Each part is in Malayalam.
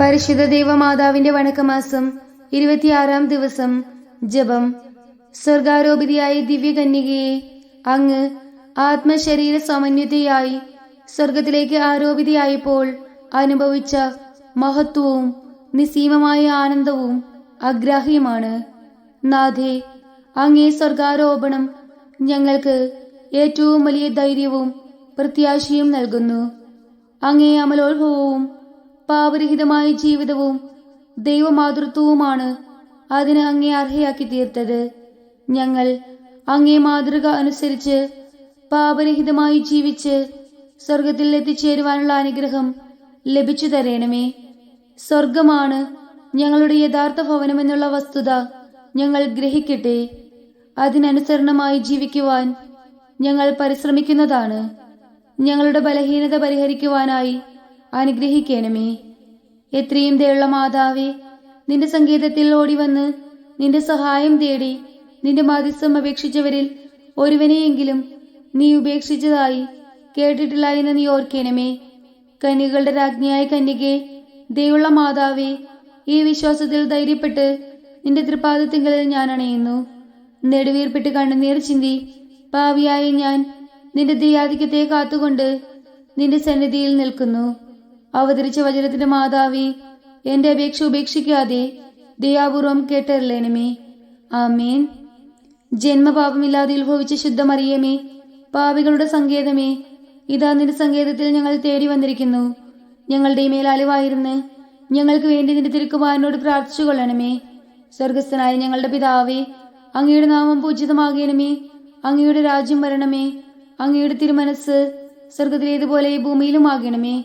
പരിശുദ്ധ ദേവമാതാവിന്റെ വണക്കമാസം ഇരുപത്തിയാറാം ദിവസം ജപം. സ്വർഗാരോപിതയായ ദിവ്യകന്യകയെ അങ്ങ് ആത്മശരീര സമന്വിതയായി സ്വർഗത്തിലേക്ക് ആരോപിതയായപ്പോൾ അനുഭവിച്ച മഹത്വവും നിസീമമായ ആനന്ദവും അഗ്രാഹ്യമാണ് നാഥേ അങ്ങേ സ്വർഗാരോപണം ഞങ്ങൾക്ക് ഏറ്റവും വലിയ ധൈര്യവും പ്രത്യാശയും നൽകുന്നു. അങ്ങേ അമലോത്ഭവവും പാപരഹിതമായ ജീവിതവും ദൈവമാതൃത്വവുമാണ് അതിന് അങ്ങേ അർഹയാക്കി തീർത്തത്. ഞങ്ങൾ അങ്ങേ മാതൃക അനുസരിച്ച് പാപരഹിതമായി ജീവിച്ച് സ്വർഗത്തിൽ എത്തിച്ചേരുവാനുള്ള അനുഗ്രഹം ലഭിച്ചു തരേണമേ. സ്വർഗമാണ് ഞങ്ങളുടെ യഥാർത്ഥ ഭവനമെന്നുള്ള വസ്തുത ഞങ്ങൾ ഗ്രഹിക്കട്ടെ. അതിനനുസരണമായി ജീവിക്കുവാൻ ഞങ്ങൾ പരിശ്രമിക്കുന്നതാണ്. ഞങ്ങളുടെ ബലഹീനത പരിഹരിക്കുവാനായി അനുഗ്രഹിക്കണമേ. എത്രയും ദയുള്ള മാതാവേ നിന്റെ സംഗീതത്തിൽ ഓടിവന്ന് നിന്റെ സഹായം തേടി നിന്റെ മധ്യസ്ഥം അപേക്ഷിച്ചവരിൽ ഒരുവനെയെങ്കിലും നീ ഉപേക്ഷിച്ചതായി കേട്ടിട്ടില്ല എന്ന് നീ ഓർക്കണമേ. കന്യകളുടെ രാജ്ഞിയായ കന്യകെ ദയുള്ള മാതാവേ ഈ വിശ്വാസത്തിൽ ധൈര്യപ്പെട്ട് നിന്റെ തൃപ്പാദത്തിങ്കലിൽ ഞാൻ അണയുന്നു. നെടുവീർപ്പിട്ട് കണ്ണുനീർ ചിന്തി പാവിയായ ഞാൻ നിന്റെ ദയാധിക്യത്തെ കാത്തുകൊണ്ട് നിന്റെ സന്നിധിയിൽ നിൽക്കുന്നു. അവതരിച്ച വചനത്തിന്റെ മാതാവി എന്റെ അപേക്ഷ ഉപേക്ഷിക്കാതെ ദയാപൂർവം കേട്ടറിയണമേ ആമേൻ. ജന്മപാപമില്ലാതെ ഉത്ഭവിച്ച ശുദ്ധമറിയമേ പാപികളുടെ സങ്കേതമേ ഇതാ നിന്റെ സങ്കേതത്തിൽ ഞങ്ങൾ തേടി വന്നിരിക്കുന്നു. ഞങ്ങളുടെ മേൽ അലിവായിരുന്ന് ഞങ്ങൾക്ക് വേണ്ടി നിന്റെ തിരുക്കുമാരനോട് പ്രാർത്ഥിച്ചു കൊള്ളണമേ. സ്വർഗസ്ഥനായ ഞങ്ങളുടെ പിതാവേ അങ്ങയുടെ നാമം പൂജിതമാകണമേ. അങ്ങയുടെ രാജ്യം വരണമേ. അങ്ങയുടെ തിരുമനസ് സ്വർഗത്തിലേതുപോലെ ഭൂമിയിലും ഭൂമിയിലുമാകണമേ.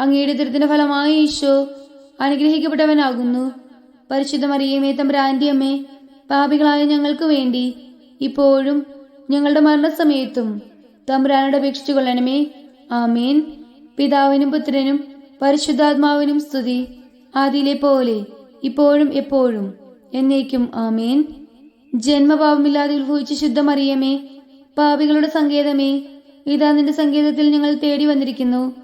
അങ്ങയുടെ ദുരിതത്തിന്റെ ഫലമായി ഈശോ അനുഗ്രഹിക്കപ്പെട്ടവനാകുന്നു. പരിശുദ്ധ മറിയമേ തമ്പ്രാന്റെ അമ്മേ പാപികളായ ഞങ്ങൾക്ക് വേണ്ടി ഇപ്പോഴും ഞങ്ങളുടെ മരണസമയത്തും തമ്പ്രാനോട് അപേക്ഷിച്ചു കൊള്ളണമേ. ആമേൻ. പിതാവിനും പുത്രനും പരിശുദ്ധാത്മാവിനും സ്തുതി. ആദിയിലെ പോലെ ഇപ്പോഴും എപ്പോഴും എന്നേക്കും ആമേൻ. ജന്മപാപമില്ലാതെ ഉത്ഭവിച്ച ശുദ്ധമറിയമേ പാപികളുടെ സങ്കേതമേ ഇതാ നിന്റെ സങ്കേതത്തിൽ ഞങ്ങൾ തേടി വന്നിരിക്കുന്നു.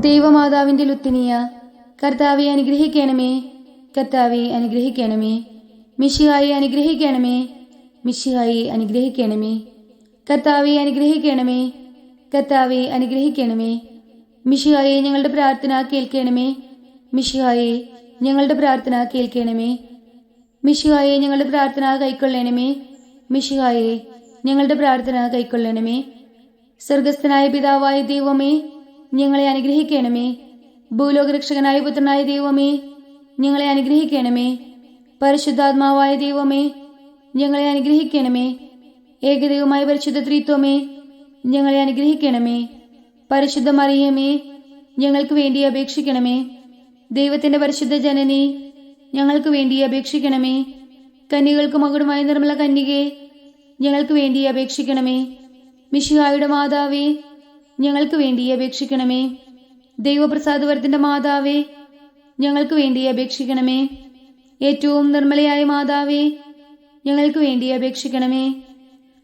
ദൈവമാതാവിന്റെ ലുത്തിനിയ കർത്താവെ അനുഗ്രഹിക്കണമേ കർത്താവെ അനുഗ്രഹിക്കണമേ മിഷിഹായി അനുഗ്രഹിക്കണമേ മിഷിഹായി അനുഗ്രഹിക്കണമേ കർത്താവെ അനുഗ്രഹിക്കണമേ കർത്താവെ അനുഗ്രഹിക്കണമേ മിഷിഹായെ ഞങ്ങളുടെ പ്രാർത്ഥന കേൾക്കണമേ മിഷിഹായെ ഞങ്ങളുടെ പ്രാർത്ഥന കേൾക്കണമേ മിഷിഹായെ ഞങ്ങളുടെ പ്രാർത്ഥന കൈക്കൊള്ളണമേ മിഷിഹായെ ഞങ്ങളുടെ പ്രാർത്ഥന കൈക്കൊള്ളണമേ. സ്വർഗസ്ഥനായ പിതാവായ ദൈവമേ ഞങ്ങളെ അനുഗ്രഹിക്കണമേ. ഭൂലോകരക്ഷകനായ പുത്രനായ ദൈവമേ ഞങ്ങളെ അനുഗ്രഹിക്കണമേ. പരിശുദ്ധാത്മാവായ ദൈവമേ ഞങ്ങളെ അനുഗ്രഹിക്കണമേ. ഏകദൈവമായ പരിശുദ്ധ ത്രിത്വമേ ഞങ്ങളെ അനുഗ്രഹിക്കണമേ. പരിശുദ്ധ മറിയമേ ഞങ്ങൾക്ക് വേണ്ടി അപേക്ഷിക്കണമേ. ദൈവത്തിന്റെ പരിശുദ്ധ ജനനെ ഞങ്ങൾക്ക് വേണ്ടി അപേക്ഷിക്കണമേ. കന്യകൾക്ക് മകുടമായ നിർമ്മല കന്യകെ ഞങ്ങൾക്ക് വേണ്ടി അപേക്ഷിക്കണമേ. മിഷിഹായുടെ മാതാവേ ഞങ്ങൾക്ക് വേണ്ടി അപേക്ഷിക്കണമേ. ദൈവപ്രസാദവരത്തിന്റെ മാതാവേ ഞങ്ങൾക്ക് വേണ്ടി അപേക്ഷിക്കണമേ. ഏറ്റവും നിർമ്മലയായ മാതാവേ ഞങ്ങൾക്ക് വേണ്ടി അപേക്ഷിക്കണമേ.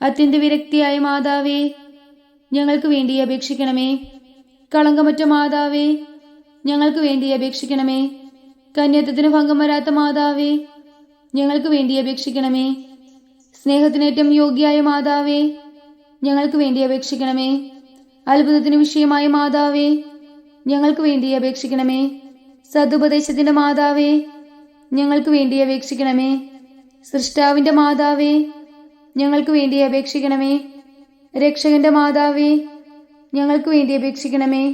അത്യന്ത വിരക്തിയായ മാതാവേ ഞങ്ങൾക്ക് വേണ്ടി അപേക്ഷിക്കണമേ. കളങ്കമറ്റ മാതാവേ ഞങ്ങൾക്ക് വേണ്ടി അപേക്ഷിക്കണമേ. കന്യത്വത്തിന് ഭംഗം വരാത്ത മാതാവേ ഞങ്ങൾക്ക് വേണ്ടി അപേക്ഷിക്കണമേ. സ്നേഹത്തിനേറ്റം യോഗ്യായ മാതാവേ ഞങ്ങൾക്ക് വേണ്ടി അപേക്ഷിക്കണമേ. അത്ഭുതത്തിന് വിഷയമായ മാതാവേ. ഞങ്ങൾക്ക് വേണ്ടി അപേക്ഷിക്കണമേ. സതുപദേശത്തിന്റെ മാതാവേ. ഞങ്ങൾക്ക് വേണ്ടി അപേക്ഷിക്കണമേ. സൃഷ്ടാവിന്റെ മാതാവേ. ഞങ്ങൾക്ക് വേണ്ടി അപേക്ഷിക്കണമേ. രക്ഷകന്റെ മാതാവേ. ഞങ്ങൾക്ക് വേണ്ടി അപേക്ഷിക്കണമേ.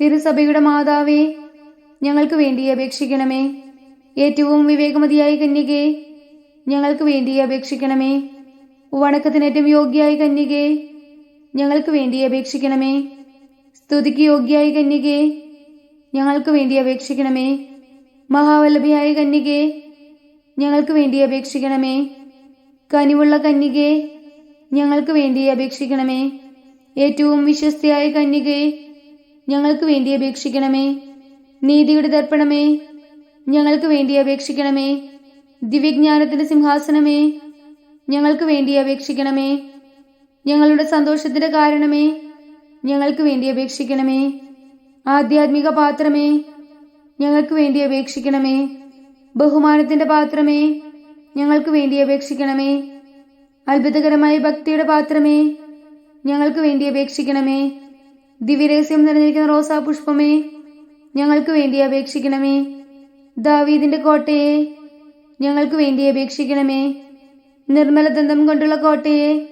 തിരുസഭയുടെ മാതാവേ. ഞങ്ങൾക്ക് വേണ്ടി അപേക്ഷിക്കണമേ. ഏറ്റവും വിവേകമതിയായ കന്യകെ. ഞങ്ങൾക്ക് വേണ്ടി അപേക്ഷിക്കണമേ. വണക്കത്തിനേറ്റം യോഗ്യായ കന്യകെ. ഞങ്ങൾക്ക് വേണ്ടി അപേക്ഷിക്കണമേ. സ്തുതിക്ക് യോഗ്യായ കന്യകേ. ഞങ്ങൾക്ക് വേണ്ടി അപേക്ഷിക്കണമേ. മഹാവല്ലഭിയായ കന്യകേ. ഞങ്ങൾക്ക് വേണ്ടി അപേക്ഷിക്കണമേ. കനിവുള്ള കന്യകേ ഞങ്ങൾക്ക് വേണ്ടി അപേക്ഷിക്കണമേ. ഏറ്റവും വിശ്വസ്തയായ കന്യകേ ഞങ്ങൾക്ക് വേണ്ടി അപേക്ഷിക്കണമേ. നീതിയുടെ ദർപ്പണമേ ഞങ്ങൾക്ക് വേണ്ടി അപേക്ഷിക്കണമേ. ദിവ്യജ്ഞാനത്തിന്റെ സിംഹാസനമേ ഞങ്ങൾക്ക് വേണ്ടി അപേക്ഷിക്കണമേ. ഞങ്ങളുടെ സന്തോഷത്തിന്റെ കാരണമേ. ഞങ്ങൾക്ക് വേണ്ടി അപേക്ഷിക്കണമേ. ആധ്യാത്മിക പാത്രമേ. ഞങ്ങൾക്ക് വേണ്ടി അപേക്ഷിക്കണമേ. ബഹുമാനത്തിന്റെ പാത്രമേ. ഞങ്ങൾക്ക് വേണ്ടി അപേക്ഷിക്കണമേ. അത്ഭുതകരമായ ഭക്തിയുടെ പാത്രമേ. ഞങ്ങൾക്ക് വേണ്ടി അപേക്ഷിക്കണമേ. ദിവ്യരഹസ്യം നിറഞ്ഞിരിക്കുന്ന റോസാ പുഷ്പമേ. ഞങ്ങൾക്ക് വേണ്ടി അപേക്ഷിക്കണമേ. ദാവീദിന്റെ കോട്ടയെ. ഞങ്ങൾക്ക് വേണ്ടി അപേക്ഷിക്കണമേ. നിർമ്മല ദന്തം കൊണ്ടുള്ള കോട്ടയെ.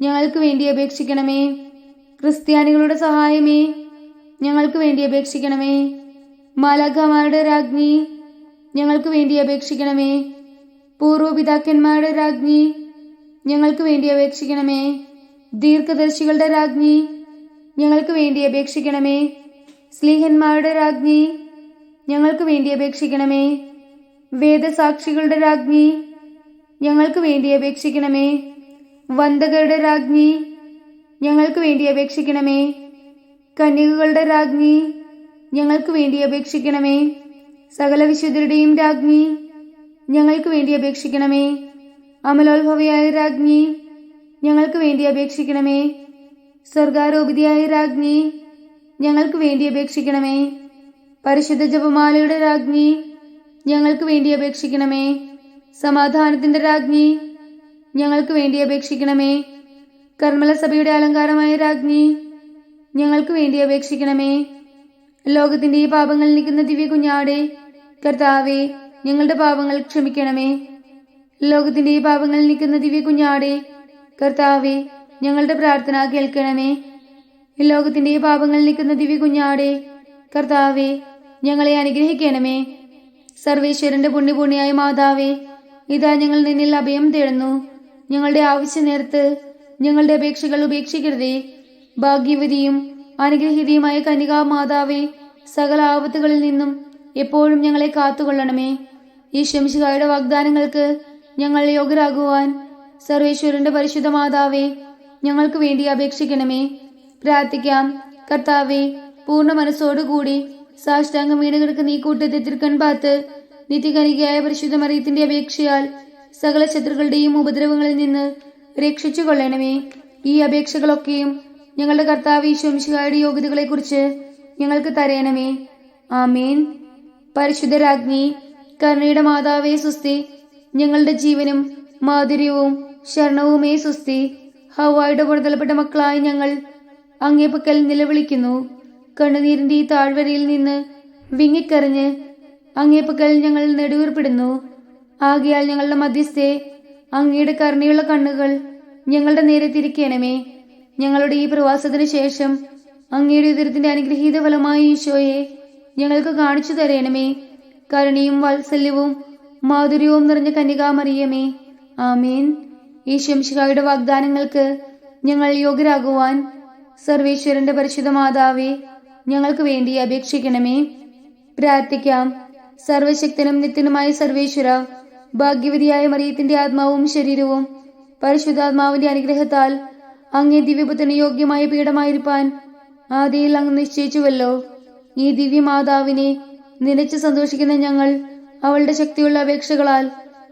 ഞങ്ങൾക്ക് വേണ്ടി അപേക്ഷിക്കണമേ. ക്രിസ്ത്യാനികളുടെ സഹായമേ ഞങ്ങൾക്ക് വേണ്ടി അപേക്ഷിക്കണമേ. മാലാഖമാരുടെ രാജ്ഞി ഞങ്ങൾക്ക് വേണ്ടി അപേക്ഷിക്കണമേ. പൂർവപിതാക്കന്മാരുടെ രാജ്ഞി ഞങ്ങൾക്ക് വേണ്ടി അപേക്ഷിക്കണമേ. ദീർഘദർശികളുടെ രാജ്ഞി ഞങ്ങൾക്ക് വേണ്ടി അപേക്ഷിക്കണമേ. സ്ലീഹന്മാരുടെ രാജ്ഞി ഞങ്ങൾക്ക് വേണ്ടി അപേക്ഷിക്കണമേ. വേദസാക്ഷികളുടെ രാജ്ഞി ഞങ്ങൾക്ക് വേണ്ടി അപേക്ഷിക്കണമേ. വന്ദകരുടെ രാജ്ഞി ഞങ്ങൾക്ക് വേണ്ടി അപേക്ഷിക്കണമേ. കന്യകകളുടെ രാജ്ഞി ഞങ്ങൾക്ക് വേണ്ടി അപേക്ഷിക്കണമേ. സകല വിശുദ്ധരുടെയും രാജ്ഞി ഞങ്ങൾക്ക് വേണ്ടി അപേക്ഷിക്കണമേ. അമലോത്ഭവയായ രാജ്ഞി ഞങ്ങൾക്ക് വേണ്ടി അപേക്ഷിക്കണമേ. സ്വർഗാരോപിതയായ രാജ്ഞി ഞങ്ങൾക്ക് വേണ്ടി അപേക്ഷിക്കണമേ. പരിശുദ്ധ ജപമാലയുടെ രാജ്ഞി ഞങ്ങൾക്ക് വേണ്ടി അപേക്ഷിക്കണമേ. സമാധാനത്തിന്റെ രാജ്ഞി ഞങ്ങൾക്ക് വേണ്ടി അപേക്ഷിക്കണമേ. കർമ്മല സഭയുടെ അലങ്കാരമായ രാജ്ഞി ഞങ്ങൾക്ക് വേണ്ടി അപേക്ഷിക്കണമേ. ലോകത്തിന്റെ ഈ പാപങ്ങൾ നിൽക്കുന്ന ദിവ്യ കുഞ്ഞാടെ കർത്താവെ ഞങ്ങളുടെ പാപങ്ങൾ ക്ഷമിക്കണമേ. ലോകത്തിന്റെ ഈ പാപങ്ങൾ നിൽക്കുന്ന ദിവ്യ കുഞ്ഞാടെ കർത്താവെ ഞങ്ങളുടെ പ്രാർത്ഥന കേൾക്കണമേ. ലോകത്തിന്റെ ഈ പാപങ്ങൾ നിൽക്കുന്ന ദിവ്യ കുഞ്ഞാടെ കർത്താവെ ഞങ്ങളെ അനുഗ്രഹിക്കണമേ. സർവേശ്വരന്റെ പുണ്യപുണ്യായ മാതാവേ ഇതാ ഞങ്ങൾ നിന്നിൽ അഭയം തേടുന്നു. ഞങ്ങളുടെ ആവശ്യ നേരത്ത് ഞങ്ങളുടെ അപേക്ഷകൾ ഉപേക്ഷിക്കരുതേ. ഭാഗ്യവതിയും അനുഗ്രഹീതയുമായ കനികാ മാതാവേ സകല ആപത്തുകളിൽ നിന്നും എപ്പോഴും ഞങ്ങളെ കാത്തുകൊള്ളണമേ. ഈ ശംശികായുടെ വാഗ്ദാനങ്ങൾക്ക് ഞങ്ങൾ യോഗ്യരാകുവാൻ സർവേശ്വരന്റെ പരിശുദ്ധ മാതാവേ ഞങ്ങൾക്ക് വേണ്ടി അപേക്ഷിക്കണമേ. പ്രാർത്ഥിക്കാം. കർത്താവെ പൂർണ മനസ്സോടുകൂടി സാഷ്ടാംഗം വീണ് കിടക്കുന്ന ഈ കൂട്ടത്തെ തിരുക്കൺ പാത്ത് നിത്യകനികയായ പരിശുദ്ധ മറിയത്തിന്റെ അപേക്ഷയാൽ സകല ശത്രുക്കളുടെയും ഉപദ്രവങ്ങളിൽ നിന്ന് രക്ഷിച്ചു കൊള്ളണമേ ഈ അപേക്ഷകളൊക്കെയും ഞങ്ങളുടെ കർത്താവ് ഈശ്വംശികായുടെ യോഗ്യതകളെക്കുറിച്ച് ഞങ്ങൾക്ക് തരയണമേ ആമേൻ. പരിശുദ്ധരാജ്ഞി കരുണയുടെ മാതാവേ സുസ്തി ഞങ്ങളുടെ ജീവനും മാധുര്യവും ശരണവുമേ സുസ്തി ഹവായുടെ പുറത്തലപ്പെട്ട മക്കളായി ഞങ്ങൾ അങ്ങേപ്പക്കൽ നിലവിളിക്കുന്നു. കണ്ണുനീരിന്റെ ഈ താഴ്വരയിൽ നിന്ന് വിങ്ങിക്കറിഞ്ഞ് അങ്ങേപ്പക്കൽ ഞങ്ങൾ നെടുവീർപ്പിടുന്നു. ആകയാൽ ഞങ്ങളുടെ മധ്യസ്ഥേ അങ്ങയുടെ കരുണയുള്ള കണ്ണുകൾ ഞങ്ങളുടെ നേരെ തിരിക്കണമേ. ഞങ്ങളുടെ ഈ പ്രവാസത്തിന് ശേഷം അങ്ങയുടെ ഉദരത്തിന്റെ അനുഗ്രഹീത ഫലമായ ഈശോയെ ഞങ്ങൾക്ക് കാണിച്ചു തരണമേ. കരുണയും വാത്സല്യവും മാധുര്യവും നിറഞ്ഞ കന്യകാമറിയമേ. ആമീൻ. ഈ ശംശികായുടെ വാഗ്ദാനങ്ങൾക്ക് ഞങ്ങൾ യോഗ്യരാകുവാൻ സർവേശ്വരന്റെ പരിശുദ്ധ മാതാവേ ഞങ്ങൾക്ക് വേണ്ടി അപേക്ഷിക്കണമേ. പ്രാർത്ഥിക്കാം. സർവശക്തനും നിത്യനുമായ സർവേശ്വര ഭാഗ്യവതിയായ മറിയത്തിന്റെ ആത്മാവും ശരീരവും പരിശുദ്ധാത്മാവിന്റെ അനുഗ്രഹത്താൽ അങ്ങേ ദിവ്യപുത്രന് യോഗ്യമായ പീഠമായിരിക്കാൻ ആദിയിൽ അങ്ങ് നിശ്ചയിച്ചുവല്ലോ. ഈ ദിവ്യമാതാവിനെ നിലച്ച് സന്തോഷിക്കുന്ന ഞങ്ങൾ അവളുടെ ശക്തിയുള്ള അപേക്ഷകളാൽ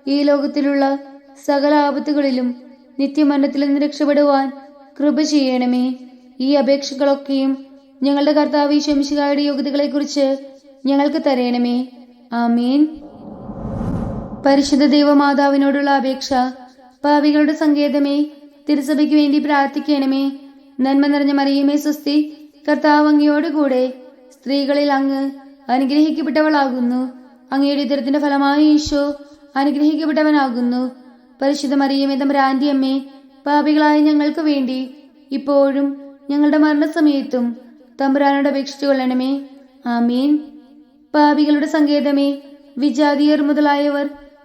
ഈ ലോകത്തിലുള്ള സകല ആപത്തുകളിലും നിത്യമരണത്തിൽ നിന്ന് രക്ഷപ്പെടുവാൻ കൃപ ചെയ്യണമേ. ഈ അപേക്ഷകളൊക്കെയും ഞങ്ങളുടെ കർത്താവ് ശംശികായുടെ യോഗ്യതകളെക്കുറിച്ച് ഞങ്ങൾക്ക് തരയണമേ ആമേൻ. പരിശുദ്ധ ദൈവമാതാവിനോടുള്ള അപേക്ഷ. പാവികളുടെ സങ്കേതമേ തിരുസഭയ്ക്ക് വേണ്ടി പ്രാർത്ഥിക്കണമേ. നന്മ നിറഞ്ഞ മറിയമേ സുസ്തി കർത്താവ് അങ്ങയോടുകൂടെ സ്ത്രീകളിൽ അങ്ങ് അനുഗ്രഹിക്കപ്പെട്ടവളാകുന്നു. അങ്ങയുടെ ഇതരത്തിന്റെ ഫലമായ ഈശോ അനുഗ്രഹിക്കപ്പെട്ടവനാകുന്നു. പരിശുദ്ധ മറിയമേ തമ്പുരാന്റെ അമ്മേ പാപികളായ ഞങ്ങൾക്ക് വേണ്ടി ഇപ്പോഴും ഞങ്ങളുടെ മരണസമയത്തും തമ്പുരാനോട് അപേക്ഷിച്ചു കൊള്ളണമേ. ആമീൻ. പാപികളുടെ സങ്കേതമേ വിജാതിയർ മുതലായവർ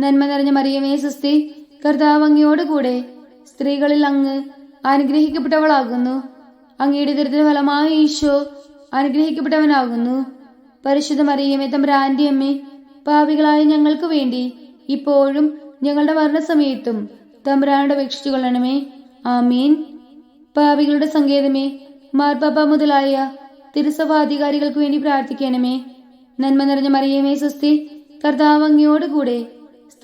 നന്മ നിറഞ്ഞ മറിയമേ സുസ്തി. കർത്താവ് അങ്ങയോടുകൂടെ സ്ത്രീകളിൽ അങ്ങ് അനുഗ്രഹിക്കപ്പെട്ടവളാകുന്നു. അങ്ങയുടെ ദരിദ്ര ഫലമായ ഈശോ അനുഗ്രഹിക്കപ്പെട്ടവനാകുന്നു. പരിശുദ്ധ മറിയമേ തമ്പുരാന്റെ അമ്മേ പാപികളായ ഞങ്ങൾക്ക് വേണ്ടി ഇപ്പോഴും ഞങ്ങളുടെ മരണസമയത്തും തമ്പ്രാനോട് അപേക്ഷിച്ചു കൊള്ളണമേ. ആമീൻ. പാപികളുടെ സങ്കേതമേ മാർപ്പാപ്പ മുതലായ തിരുസഭാധികാരികൾക്ക് വേണ്ടി പ്രാർത്ഥിക്കണമേ. നന്മ നിറഞ്ഞ മറിയമേ സുസ്തി. കർത്താവ് അങ്ങയോടുകൂടെ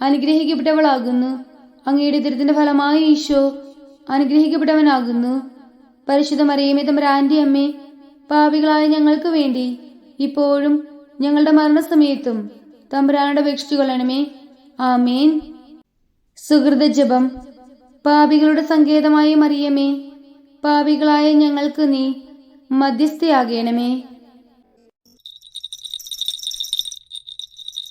അനുഗ്രഹിക്കപ്പെട്ടവളാകുന്നു. അങ്ങയുടെ ദുരിതത്തിന്റെ ഫലമായി ഈശോ അനുഗ്രഹിക്കപ്പെട്ടവനാകുന്നു. പരിശുദ്ധ മറിയമേ തമ്പുരാന്റെ അമ്മേ പാപികളായ ഞങ്ങൾക്ക് വേണ്ടി ഇപ്പോഴും ഞങ്ങളുടെ മരണസമയത്തും തമ്പുരാനോട് അപേക്ഷിച്ചു കൊള്ളണമേ. ആമേൻ. സുഹൃത ജപം. പാപികളുടെ സങ്കേതമായ മറിയമേ പാപികളായ ഞങ്ങൾക്ക് നീ മധ്യസ്ഥയാകണമേ.